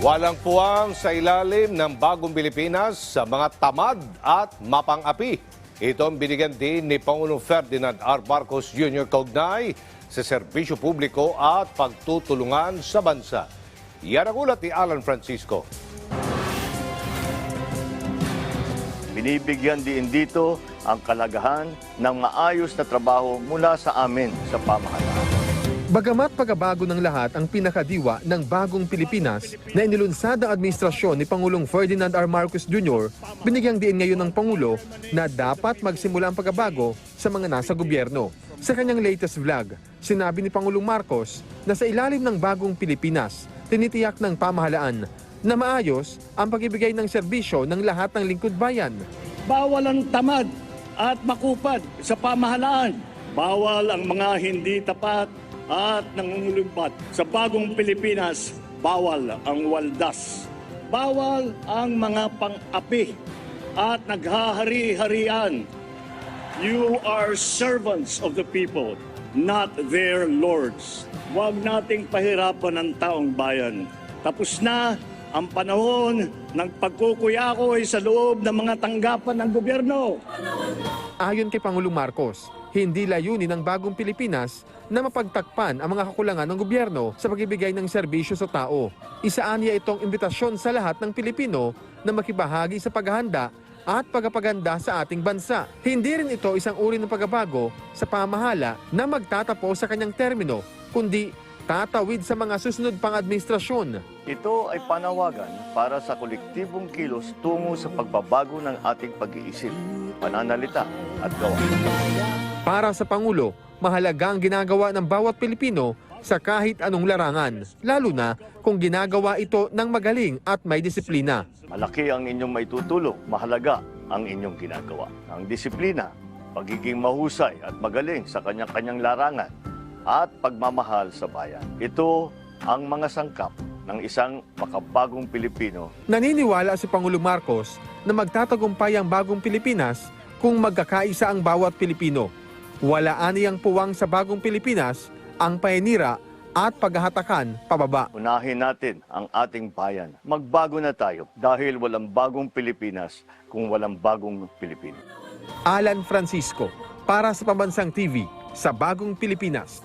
Walang puwang sa ilalim ng bagong Pilipinas sa mga tamad at mapang-api. Ito ang binigyan din ni Pangulong Ferdinand R. Marcos Jr. kaugnay sa serbisyo publiko at pagtutulungan sa bansa. Yan ang ulat ni Alan Francisco. Binibigyan din dito ang kalagahan ng maayos na trabaho mula sa amin sa pamahalaan. Bagamat pagbabago ng lahat ang pinakadiwa ng bagong Pilipinas na inilunsad ang administrasyon ni Pangulong Ferdinand R. Marcos Jr., binigyang diin ngayon ng Pangulo na dapat magsimula ang pagbabago sa mga nasa gobyerno. Sa kanyang latest vlog, sinabi ni Pangulong Marcos na sa ilalim ng bagong Pilipinas, tinitiyak ng pamahalaan na maayos ang pagibigay ng serbisyo ng lahat ng lingkod bayan. Bawal ang tamad at makupad sa pamahalaan. Bawal ang mga hindi tapat at nangungulumbat. Sa bagong Pilipinas, bawal ang waldas. Bawal ang mga pang-api at naghahari-harian. You are servants of the people, not their lords. Huwag nating pahirapan ang taong bayan. Tapos na ang panahon ng pagkukuyakoy sa loob ng mga tanggapan ng gobyerno. Ayon kay Pangulong Marcos, hindi layunin ng bagong Pilipinas na mapagtakpan ang mga kakulangan ng gobyerno sa pagbibigay ng serbisyo sa tao. Isaan niya itong imbitasyon sa lahat ng Pilipino na makibahagi sa paghahanda at pagpapaganda sa ating bansa. Hindi rin ito isang uri ng pagbabago sa pamahala na magtatapos sa kanyang termino, kundi tatawid sa mga susunod pang administrasyon. Ito ay panawagan para sa kolektibong kilos tungo sa pagbabago ng ating pag-iisip, pananalita at gawa. Para sa Pangulo, mahalaga ang ginagawa ng bawat Pilipino sa kahit anong larangan, lalo na kung ginagawa ito ng magaling at may disiplina. Malaki ang inyong maitutulong, mahalaga ang inyong ginagawa. Ang disiplina, pagiging mahusay at magaling sa kanyang-kanyang larangan, at pagmamahal sa bayan. Ito ang mga sangkap ng isang makabagong Pilipino Naniniwala si Pangulong Marcos na magtatagumpay ang bagong Pilipinas kung magkakaisa ang bawat Pilipino. Wala aniyang puwang sa bagong Pilipinas ang paninira at paghahatakan pababa. Unahin natin ang ating bayan. Magbago na tayo dahil walang bagong Pilipinas kung walang bagong Pilipino. Alan Francisco para sa Pambansang TV sa Bagong Pilipinas.